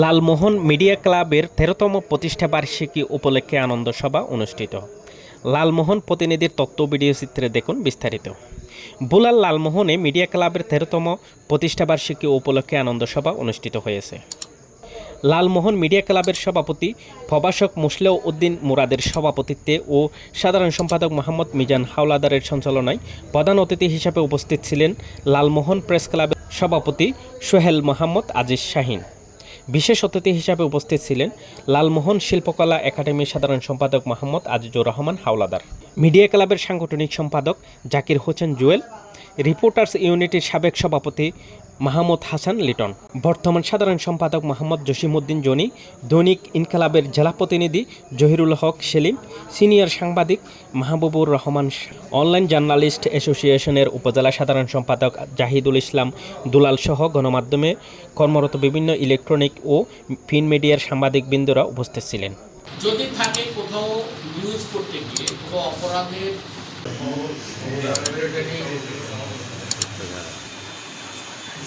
Lalmohan media ক্লাবের তেরোতম প্রতিষ্ঠা বার্ষিকী উপলক্ষে আনন্দ সভা অনুষ্ঠিত। লালমোহন প্রতিনিধির তথ্য ভিডিও চিত্রে দেখুন বিস্তারিত। বুলাল লালমোহনে মিডিয়া ক্লাবের তেরোতম প্রতিষ্ঠা বার্ষিকী উপলক্ষে আনন্দ সভা অনুষ্ঠিত হয়েছে। লালমোহন মিডিয়া ক্লাবের সভাপতি প্রভাষক মুসলেহ উদ্দিন মুরাদের সভাপতিত্বে ও সাধারণ সম্পাদক মোহাম্মদ মিজান হাওলাদারের সঞ্চালনায় প্রধান অতিথি হিসাবে উপস্থিত ছিলেন লালমোহন প্রেস ক্লাবের সভাপতি সোহেল মোহাম্মদ আজিজ শাহিন। বিশেষ অতিথি হিসাবে উপস্থিত ছিলেন লালমোহন শিল্পকলা একাডেমির সাধারণ সম্পাদক মোহাম্মদ আজিজুর রহমান হাওলাদার। মিডিয়া ক্লাবের সাংগঠনিক সম্পাদক জাকির হোসেন জুয়েল রিপোর্টার্স ইউনিটির সাবেক সভাপতি মাহমুদ হাসান লিটন, বর্তমান সাধারণ সম্পাদক মোহাম্মদ জসিমউদ্দিন জনি, দৈনিক ইনকালাবের জেলা প্রতিনিধি জহিরুল হক সেলিম, সিনিয়র সাংবাদিক মাহবুবুর রহমান অনলাইন জার্নালিস্ট অ্যাসোসিয়েশনের উপজেলা সাধারণ সম্পাদক জাহিদুল ইসলাম দুলাল সহ গণমাধ্যমে কর্মরত বিভিন্ন ইলেকট্রনিক ও প্রিন্ট মিডিয়ার সাংবাদিক সাংবাদিকবৃন্দরা উপস্থিত ছিলেন। যদি থাকে কোথাও নিউজ করতে গিয়ে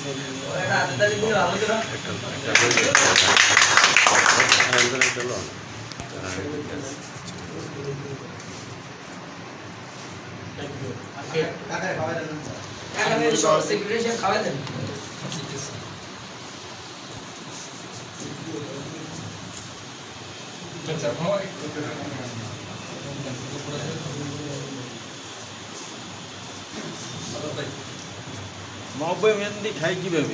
কোনো অপরাধের সেক্রেটারি সাহেব খাওয়াই দেন নব্বই মেহেন্দি খাই কীভাবে